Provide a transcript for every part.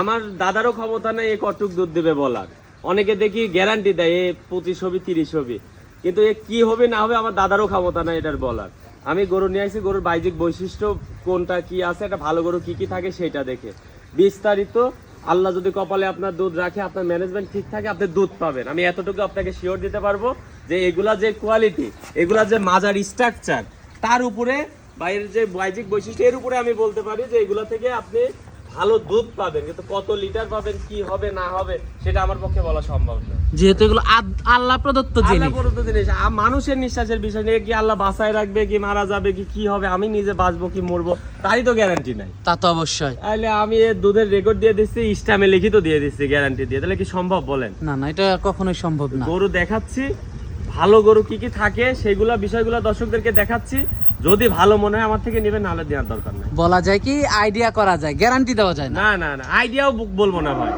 আমার দাদারও ক্ষমতা নেই কটুক দুধ দেবে বলার। অনেকে দেখি গ্যারান্টি দেয়, এ পঁচিশ হবে, তিরিশ হবে। কিন্তু এ কি হবে না হবে আমার দাদারও ক্ষমতা নাই এটার বলার। আমি গরু নিয়ে আসি, গরুর বাহ্যিক বৈশিষ্ট্য কোনটা কি আছে, একটা ভালো গরু কি কি থাকে সেটা দেখে। বিস্তারিত, আল্লাহ যদি কপালে আপনার দুধ রাখে, আপনার ম্যানেজমেন্ট ঠিক থাকে, আপনি দুধ পাবেন। আমি এতটুকু আপনাকে শিওর দিতে পারব যে এগুলা যে কোয়ালিটি এগুলা যে মাজার স্ট্রাকচার তার উপরে বাইরের যে বাহ্যিক বৈশিষ্ট্য, এর উপরে আমি বলতে পারি যে এগুলা থেকে আপনি ভালো দুধ পাবেন কিন্তু কত লিটার পাবেন কি হবে না হবে সেটা আমার পক্ষে বলা সম্ভব না। যেহেতু এগুলো আল্লাহ প্রদত্ত আল্লাহ জিনিস। প্রদত্ত জিনিস। আ- মানুষের নিঃশ্বাসের বিষয় নিয়ে কি আল্লাহ বাঁচায় রাখবে কি মারা যাবে কি কি হবে আমি নিজে বাঁচবো কি মরবো তারই তো গ্যারান্টি নাই। তা তো অবশ্যই। তাহলে আমি এর দুধের রেকর্ড দিয়ে দিচ্ছি ইস্টামে লিখিত দিয়ে দিচ্ছি গ্যারান্টি দিয়ে। তাহলে কি সম্ভব বলেন? না না এটা কখনোই সম্ভব না। গরু দেখাচ্ছি ভালো গরু কি কি থাকে সেগুলা বিষয়গুলো দর্শকদেরকে দেখাচ্ছি। যদি ভালো মনে হয় আমার থেকে নেবেন নাহলে দেওয়ার দরকার বলা যায় কি আইডিয়া করা যায় গ্যারান্টি দেওয়া যায় না। না না আইডিয়াও বলব না ভাই।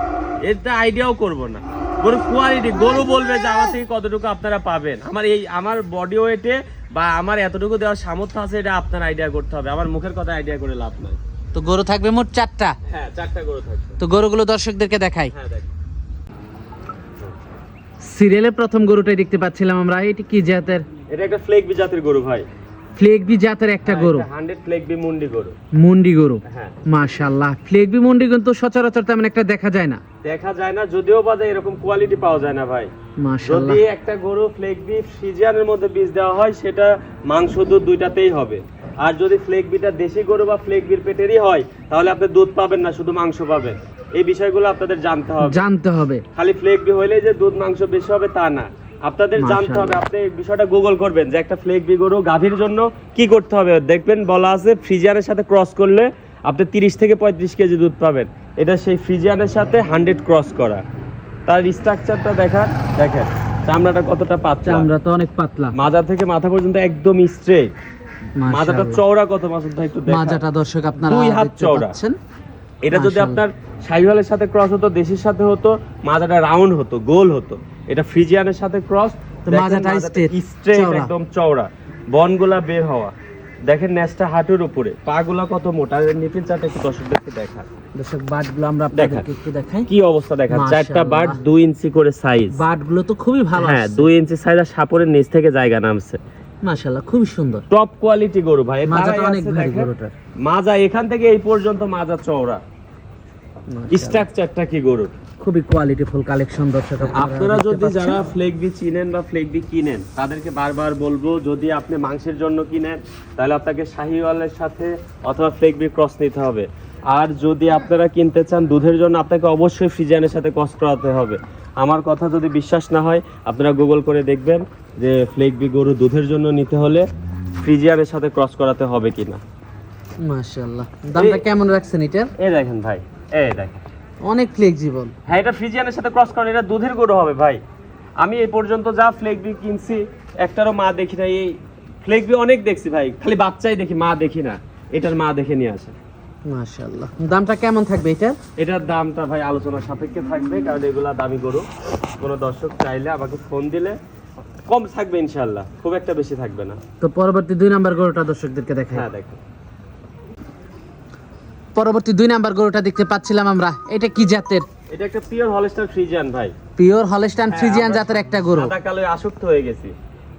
এটা আইডিয়াও করব না। গরু কোয়ালিটি গরু বলবে যে আমার থেকে কতটুকু আপনারা পাবেন। আমার এই আমার বডি ওয়েটে বা আমার এতটুকু দেওয়ার সামর্থ্য আছে এটা আপনার আইডিয়া করতে হবে। আমার মুখের কথা আইডিয়া করে লাভ নাই। তো গরু থাকবে মোট চারটা? হ্যাঁ চারটা গরু থাকবে। তো গরুগুলো দর্শকদেরকে দেখাই। হ্যাঁ দেখ। সিরিয়ালে প্রথম গরুটাই দেখতে পাচ্ছিলাম আমরা। এটি কি জাতের? এটা একটা ফ্লেক বি জাতের গরু ভাই। ফ্লেগবি জাতের একটা গরু। হান্ড্রেড ফ্লেক মুন্ডি গরু। মুন্ডি গরু। হ্যাঁ। ফ্লেগবি মুন্ডি কিন্তু সচরাচর তেমন একটা দেখা যায় না। দেখা যায় না যদিও বাজারে এরকম কোয়ালিটি পাওয়া যায় না ভাই। যদি একটা গরু সিজিয়ানের মধ্যে বীজ দেওয়া হয় সেটা মাংস দুধ দুইটাতেই হবে। আর যদি ফ্লেক বিটা দেশি গরু বা ফ্লেক বির পেটেরই হয় তাহলে আপনি দুধ পাবেন না শুধু মাংস পাবেন। এই বিষয়গুলো আপনাদের জানতে হবে। জানতে হবে। খালি ফ্লেক বি হইলে যে দুধ মাংস বেশি হবে তা না। আপনাদের জানতে হবে আপনি বিষয়টা গুগল করবেন যে একটা ফ্লেক বি গরু গাভীর জন্য কি করতে হবে। দেখবেন বলা আছে ফ্রিজিয়ানের সাথে ক্রস করলে আপনি তিরিশ থেকে পঁয়ত্রিশ কেজি দুধ পাবেন। এটা সেই ফ্রিজিয়ানের সাথে হান্ড্রেড ক্রস করা। তার স্ট্রাকচারটা দেখান দেখেন চামড়াটা কতটা পাতলা। আমরা তো অনেক পাতলা। মাজা থেকে মাথা পর্যন্ত একদম স্ট্রেট মাজাটা চওড়া কত মাসুদ ভাই একটু মাজাটা দর্শক আপনারা দুই হাত চওড়া। এটা যদি আপনার শাহিওয়ালের সাথে ক্রস হতো দেশির সাথে হতো মাজাটা রাউন্ড হতো গোল হতো। এটা ফ্রিজিয়ানের সাথে ক্রস তো মাজাটা স্ট্রেট একদম চওড়া। বনগুলা বের হওয়া। দেখেন নেসটা হাঁটুর উপরে। পাগুলা কত মোটা নিপিল চাটা একটু দর্শকদেরকে দেখা দর্শক বাটগুলো আমরা। আপনাদেরকে একটু দেখাই। কি অবস্থা দেখা চারটা বাট দুই ইঞ্চি করে সাইজ বাটগুলো তো খুবই ভালো হ্যাঁ আসছে। দুই ইঞ্চি সাইজ আর সাপোরের নিচ থেকে জায়গা নামছে। মাশাআল্লাহ খুবই সুন্দর। টপ কোয়ালিটি গরু ভাই। মাজাটা অনেক ভারী। গরুটার। মাজা এখান থেকে এই পর্যন্ত মাজা চওড়া। স্ট্রাকচারটা কি গরুর? খুবই কোয়ালিটিফুল কালেকশন দর্শক আপনারা যদি যারা ফ্লেক বি চিনেন বা ফ্লেক বি কিনেন তাদেরকে বারবার বলব যদি আপনি মাংসের জন্য কিনেন তাহলে আপনাকে শাহিওয়ালের সাথে অথবা ফ্লেক বি ক্রস নিতে হবে। আর যদি আপনারা কিনতে চান দুধের জন্য আপনাকে অবশ্যই ফ্রিজিয়ানের সাথে ক্রস করাতে হবে। আমার কথা যদি বিশ্বাস না হয় আপনারা গুগল করে দেখবেন যে ফ্লেক বি গরু দুধের জন্য নিতে হলে ফ্রিজিয়ানের সাথে ক্রস করাতে হবে কিনা। মাশাআল্লাহ। দামটা কেমন রাখছেন এটার এই দেখেন ভাই। এই দেখেন। অনেক ফ্লেক্সিবল হ্যাঁ এটা ফ্রিজিয়ানের সাথে ক্রস করেন এটা দুধের গরু হবে ভাই। আমি এই পর্যন্ত যা ফ্লেগবি কিনছি একটারও মা দেখি না এই ফ্লেগবি অনেক দেখছি ভাই। খালি বাচ্চাই দেখি মা দেখি না। এটার মা দেখে নিয়ে আসে। মাশাআল্লাহ। দামটা কেমন থাকবে এটার এটার দামটা ভাই আলোচনার সাপেক্ষে থাকবে কারণ এগুলা দামি গরু। কোনো দর্শক চাইলে আমাকে ফোন দিলে কম থাকবে ইনশাল্লাহ খুব একটা বেশি থাকবে না। তো পরবর্তী দুই নাম্বার গরুটা দর্শকদেরকে দেখাই। হ্যাঁ দেখো পরবর্তী দুই নাম্বার গরুটা দেখতে পাচ্ছিলাম আমরা। এটা কি জাতের? এটা একটা পিওর হলস্টার ফ্রিজিয়ান ভাই। পিওর হলস্টাইন হ্যাঁ, ফ্রিজিয়ান জাতের একটা গরু। সাদা কালোয় আসক্ত হয়ে গেছি।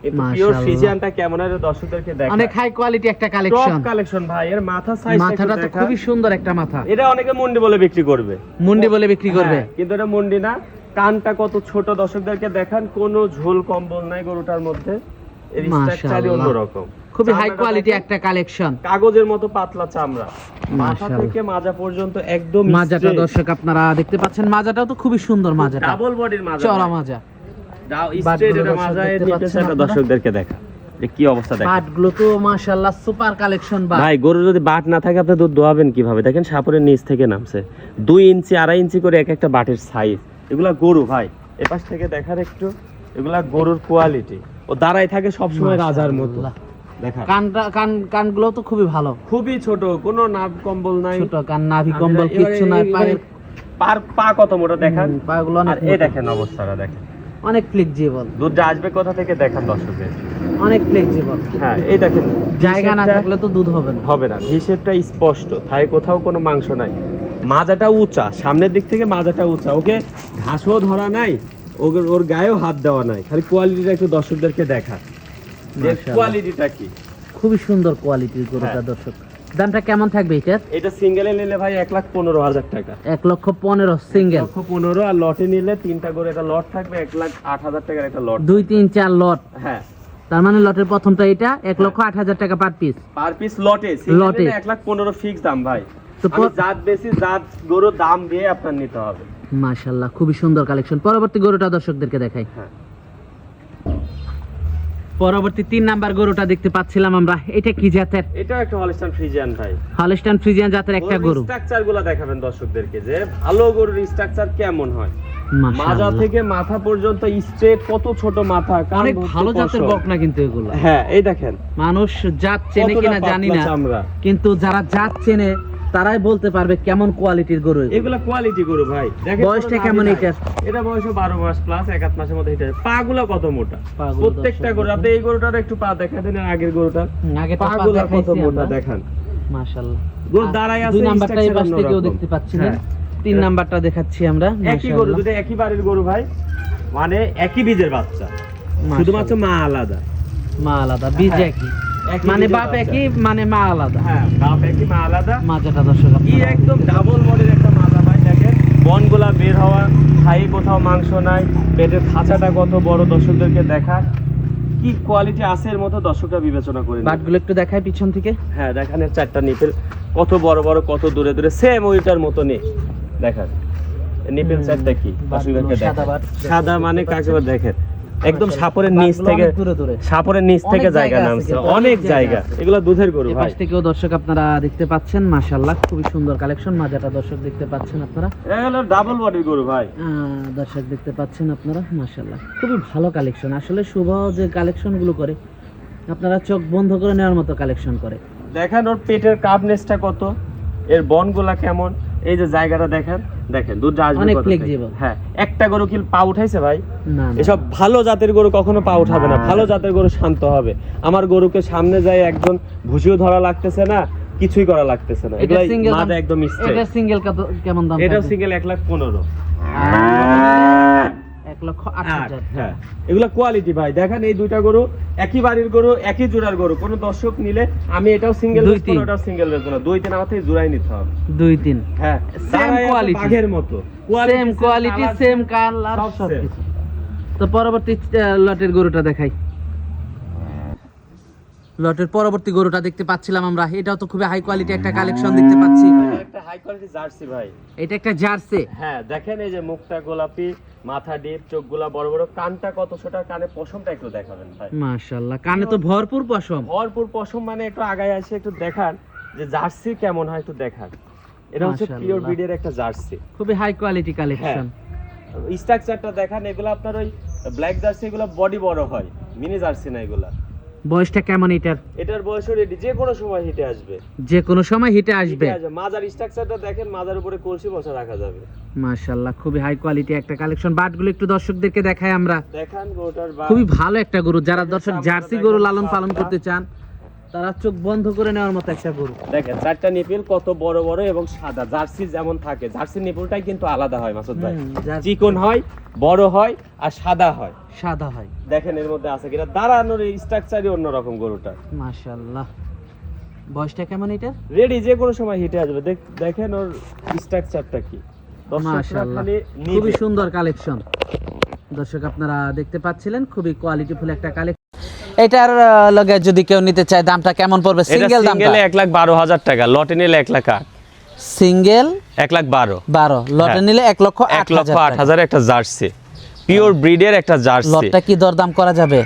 কিন্তু পিওর ফ্রিজিয়ানটা কেমন হয় দর্শকদেরকে দেখ অনেক হাই কোয়ালিটি একটা টপ কালেকশন কালেকশন ভাই এর মাথা সাইজ মাথাটা তো খুবই সুন্দর একটা মাথা। এটা অনেকে মুন্ডি বলে বিক্রি করবে। মুন্ডি বলে বিক্রি করবে। হ্যাঁ, কিন্তু এটা মুন্ডি না। কানটা কত ছোট দর্শকদেরকে দেখান কোনো ঝোল কম্বল নাই গরুটার মধ্যে। এর স্ট্রাকচারই অন্যরকম খুবই হাই কোয়ালিটি একটা কালেকশন কাগজের মতো পাতলা চামড়া। মাথা থেকে মাজা পর্যন্ত একদম মাজাটা দর্শক আপনারা দেখতে পাচ্ছেন মাজাটাও তো খুবই সুন্দর মাজাটা। ডাবল বডির মাজা। চড়া মাজা দর্শকদেরকে দেখা। কি অবস্থা দেখেন। তো মাশাআল্লাহ সুপার কালেকশন বা ভাই গরু যদি বাট না থাকে আপনি দুধ দোয়াবেন কীভাবে? দেখেন সাপুরের নিচ থেকে নামছে। দুই ইঞ্চি আড়াই ইঞ্চি করে এক একটা বাটের সাইজ এগুলা গরু ভাই। এপাশ থেকে দেখার একটু এগুলা গরুর কোয়ালিটি ও দাঁড়াই থাকে সবসময় রাজার মতো। কানটা কান কানগুলো তো খুবই ভালো। খুবই ছোট কোনো নাভ কম্বল নাই। ছোট কান নাভি কম্বল কিচ্ছু নাই পায়ের পার পা কত মোটা দেখান? পাগুলো অনেক এই দেখেন অবস্থাটা দেখেন। অনেক ফ্লেক্সিবল দুধটা আসবে কোথা থেকে দেখান দর্শকের অনেক ফ্লেক্সিবল হ্যাঁ এই দেখেন জায়গা না থাকলে তো দুধ হবে না। হবে না। হিসেবটা স্পষ্ট তাই কোথাও কোনো মাংস নাই। মাজাটা উঁচা সামনের দিক থেকে মাজাটা উঁচা। ওকে ঘাসও ধরা নাই ওর ওর গায়েও হাত দেওয়া নাই। খালি কোয়ালিটিটা একটু দর্শকদেরকে দেখা। কোয়ালিটিটা কি? খুবই সুন্দর কোয়ালিটির গরুটা হ্যাঁ। দর্শক। দামটা কেমন থাকবে এটার? এটা সিঙ্গেলে নিলে ভাই এক লাখ পনেরো হাজার টাকা। এক লক্ষ পনেরো সিঙ্গেল লক্ষ পনেরো আর লটে নিলে তিনটা করে একটা লট থাকবে এক লাখ আট হাজার টাকার একটা লট। দুই তিন চার লট। হ্যাঁ। তার মানে লটের প্রথমটা এটা এক লক্ষ আট হাজার টাকা পার পিস পার পিস লটে লটে। এক লাখ পনেরো ফিক্স দাম ভাই। তো জাত বেশি জাত গরুর দাম দিয়ে আপনার নিতে হবে। মাশাল্লাহ খুবই সুন্দর কালেকশন পরবর্তী গরুটা দর্শকদেরকে দেখাই। হ্যাঁ। পরবর্তী তিন নাম্বার গরুটা দেখতে পাচ্ছিলাম আমরা। এটা কি জাতের? এটাও একটা হলিস্টান ফ্রিজিয়ান ভাই। হলস্টান ফ্রিজিয়ান জাতের একটা গরু। স্ট্রাকচারগুলো দেখাবেন দর্শকদেরকে যে ভালো গরুর স্ট্রাকচার কেমন হয়। মাজা থেকে মাথা পর্যন্ত স্ট্রেট কত ছোট মাথা অনেক ভালো জাতের। বকনা কিন্তু এগুলো। হ্যাঁ এই দেখেন। মানুষ জাত চেনে কিনা জানি না। কিন্তু যারা জাত চেনে তারাই বলতে পারবে কেমন কোয়ালিটির গরু এগুলো। কোয়ালিটি গরু ভাই। বয়সটা কেমন। এটার? এটা? বয়স বারো মাস প্লাস এক আধ মাসের মধ্যে হিটে পা গুলা কত মোটা? প্রত্যেকটা গরু। আপনি এই গরুটার একটু পা দেখা দেন আগের গরুটার। হুম, পা গুলা কত মোটা? দেখান। মাশাআল্লাহ। গরু দাঁড়ায় আছে দুই নাম্বারটা এই পাশ থেকেও দেখতে পাচ্ছি না। হ্যাঁ। তিন নাম্বারটা দেখাচ্ছি আমরা। একই গরু। দুটো একই বাড়ির গরু ভাই। মানে একই বীজের বাচ্চা। শুধুমাত্র মা আলাদা। মা আলাদা বীজ একই। মানে বাপ একই মানে মা আলাদা। হ্যাঁ বাপ একই মা আলাদা। মাজাটা দর্শক কি একদম ডাবল বডির একটা মাজা ভাই দেখেন। বনগুলা বের হওয়া খাই কোথাও মাংস নাই পেটের খাঁচাটা কত বড় দর্শকদেরকে দেখা কি কোয়ালিটি আছে এর মতো দর্শকরা বিবেচনা করে। বাটগুলো একটু দেখায় পিছন থেকে। হ্যাঁ দেখেন চারটা নিপেল। কত বড় বড় কত দূরে দূরে। সেম ওইটার মতো নেই। দেখেন নিপেল চারটা কি? সাদা সাদা মানে কাকে দেখেন? একদম সাপরের নিচ থেকে দূরে দূরে। সাপরের নিচ থেকে জায়গা নামছে। অনেক জায়গা। এগুলো দুধের গরু ভাই। পাশ থেকেও দর্শক আপনারা দেখতে পাচ্ছেন মাশাআল্লাহ খুবই সুন্দর কালেকশন। মাজাটা দর্শক দেখতে পাচ্ছেন আপনারা। এটা হলো ডাবল বডির গরু ভাই। দর্শক দেখতে পাচ্ছেন আপনারা মাশাআল্লাহ খুবই ভালো কালেকশন। আসলে শুভ যে কালেকশনগুলো করে আপনারা চোখ বন্ধ করে নেওয়ার মতো কালেকশন করে। দেখেন ওর পেটের কাপনেসটা কত এর বনগুলা কেমন। এই যে জায়গাটা দেখেন দেখেন দুধ আসবে অনেক হ্যাঁ একটা গরু কি পা উঠাইছে ভাই? না। এসব ভালো জাতের গরু কখনো পা উঠাবে না। ভালো জাতের গরু শান্ত হবে। আমার গরুকে সামনে যায় একজন ভুসিও ধরা লাগতেছে না কিছুই করা লাগতেছে না। এটা সিঙ্গেল একদম এটা সিঙ্গেল কেমন দাম এটা সিঙ্গেল এক লাখ পনেরো। লক্ষ আট আট, হ্যাঁ। এগুলা কোয়ালিটি ভাই। দেখেন এই দুইটা গরু একই বাড়ির গরু একই জোড়ার গরু। কোনো দর্শক নিলে আমি এটাও সিঙ্গেল দুই, বেচবো তিন। ওটাও সিঙ্গেল বেচবো না। দুই তিন আমার থেকে জোড়াই নিতে হবে। দুই তিন। হ্যাঁ। আছে বাঘের মতো। সেম কোয়ালিটি সেম কালার সব কিছু। তো পরবর্তী লটের গরুটা দেখাই। লটের পরবর্তী গরুটা দেখতে পাচ্ছিলাম আমরা। এটাও তো খুবই হাই কোয়ালিটি একটা কালেকশন দেখতে পাচ্ছি। একটা হাই কোয়ালিটি জার্সি ভাই। এটা একটা জার্সি হ্যাঁ দেখেন এই যে মুখটা গোলাপি মাথা ডিপ চোখগুলা বড় বড় কানটা কত ছোট কানে পশমটা একটু দেখাবেন ভাই। মাশাআল্লাহ কানে তো ভরপুর পশম। ভরপুর পশম মানে একটু আগায় আসে একটু দেখান যে জার্সি কেমন হয় একটু দেখান। এটা হচ্ছে পিওর ব্রিডের একটা জার্সি খুবই হাই কোয়ালিটি কালেকশন স্ট্রাকচারটা দেখান এগুলো আপনার ওই ব্ল্যাক জার্সি এগুলো বডি বড় হয় মিনি জার্সি না এগুলা। বয়সটা কেমন এটার? এটার বয়স রেডি যে কোনো সময় হিটে আসবে। যে কোনো সময় হিটে আসবে? মাজার স্ট্রাকচারটা দেখেন মাজার উপরে কলসি বসা রাখা যাবে। মাশাআল্লাহ খুবই হাই কোয়ালিটি একটা কালেকশন বাটগুলো একটু দর্শকদেরকে দেখাই আমরা। দেখান গরুটার খুবই ভালো একটা গরু। যারা দর্শক জার্সি গরু লালন পালন করতে চান তারা চোখ বন্ধ করে নেওয়ার মতো একটা গরু। দেখেন চারটা নিপিল কত বড় বড় এবং সাদা। জার্সি যেমন থাকে জার্সি নিপুলটাই কিন্তু আলাদা হয় মাসুদ ভাই। চিকন হয় বড় হয় আর সাদা হয়। সাদা হয়। দেখেন এর মধ্যে আছে কিনা। দাঁড়ানোর স্ট্রাকচারই অন্যরকম গরুটা। মাশাআল্লাহ। বয়সটা কেমন এটা রেডি যে কোনো সময় হিটে আসবে। দেখ- দেখেন ওর স্ট্রাকচারটা কি। খুবই সুন্দর কালেকশন দর্শক আপনারা দেখতে পাচ্ছিলেন খুবই কোয়ালিটিফুল একটা কালেকশন এটার লগে যদি কেউ নিতে চায় দামটা কেমন পড়বে? সিঙ্গেল দামটা? সিঙ্গেলে এক লাখ বারো হাজার টাকা লটে নিলে এক লাখ আট। সিঙ্গেল এক লাখ বারো। বারো। লটে হ্যাঁ। নিলে এক লক্ষ এক আট লক্ষ হাজার আট হাজার একটা জার্সি। পিওর ব্রিডের একটা জার্সি। লটটা কি দরদাম করা যাবে?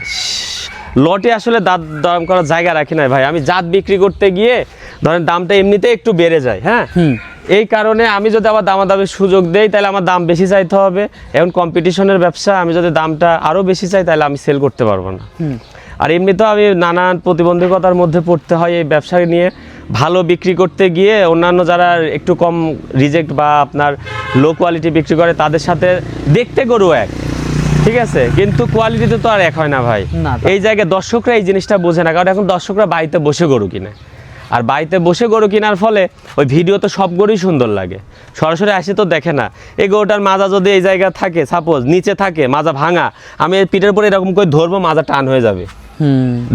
লটে আসলে দাম দাম করার জায়গা রাখি না ভাই। আমি জাত বিক্রি করতে গিয়ে ধরেন দামটা এমনিতে একটু বেড়ে যায় হ্যাঁ? হুম। এই কারণে আমি যদি আবার দামাদামির সুযোগ দেই তাহলে আমার দাম বেশি চাইতে হবে। এখন কম্পিটিশনের ব্যবসা আমি যদি দামটা আরও বেশি চাই তাহলে আমি সেল করতে পারব না। আর এমনিতেও আমি নানান প্রতিবন্ধকতার মধ্যে পড়তে হয় এই ব্যবসা নিয়ে। ভালো বিক্রি করতে গিয়ে অন্যান্য যারা একটু কম রিজেক্ট বা আপনার লো কোয়ালিটি বিক্রি করে তাদের সাথে দেখতে গরু এক। ঠিক আছে? কিন্তু কোয়ালিটিতে তো আর এক হয় না ভাই। এই জায়গায় দর্শকরা এই জিনিসটা বোঝে না। কারণ এখন দর্শকরা বাড়িতে বসে গরু কিনে। আর বাড়িতে বসে গরু কেনার ফলে ওই ভিডিও তো সব গরুই সুন্দর লাগে। সরাসরি আসে তো দেখে না। এই গরুটার মাজা যদি এই জায়গা থাকে সাপোজ নিচে থাকে মাজা ভাঙা আমি পিঠের পরে এরকম করে ধরবো মাজা টান হয়ে যাবে।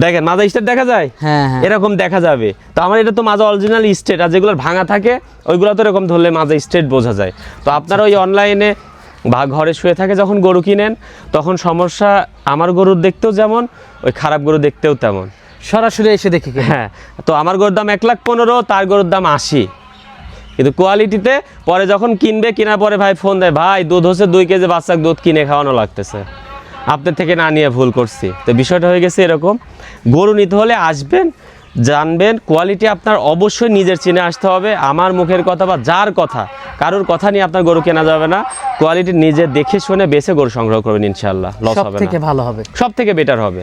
দেখেন মাজা স্টেট দেখা যায়? হ্যাঁ হ্যাঁ। এরকম দেখা যাবে। তো আমার এটা তো মাজা অরিজিনাল স্টেট আর যেগুলোর ভাঙা থাকে ওইগুলো তো এরকম ধরলে মাজা স্টেট বোঝা যায়। তো আপনারা ওই অনলাইনে বা ঘরে শুয়ে থাকে যখন গরু কিনেন তখন সমস্যা আমার গরুর দেখতেও যেমন ওই খারাপ গরু দেখতেও তেমন। সরাসরি এসে দেখি হ্যাঁ তো আমার গরুর দাম এক লাখ পনেরো তার গরুর দাম আশি। কিন্তু কোয়ালিটিতে পরে যখন কিনবে কেনার পরে ভাই ফোন দেয় ভাই দুধ হচ্ছে দুই কেজি বাচ্চার দুধ কিনে খাওয়ানো লাগতেছে। আপনার থেকে না নিয়ে ভুল করছি। তো বিষয়টা হয়ে গেছে এরকম। গরু নিতে হলে আসবেন জানবেন কোয়ালিটি আপনার অবশ্যই নিজের চিনে আসতে হবে। আমার মুখের কথা বা যার কথা কারোর কথা নিয়ে আপনার গরু কেনা যাবে না। কোয়ালিটি নিজে দেখে শুনে বেছে গরু সংগ্রহ করবেন ইনশাল্লাহ লস হবে থেকে ভালো হবে। সব থেকে বেটার হবে।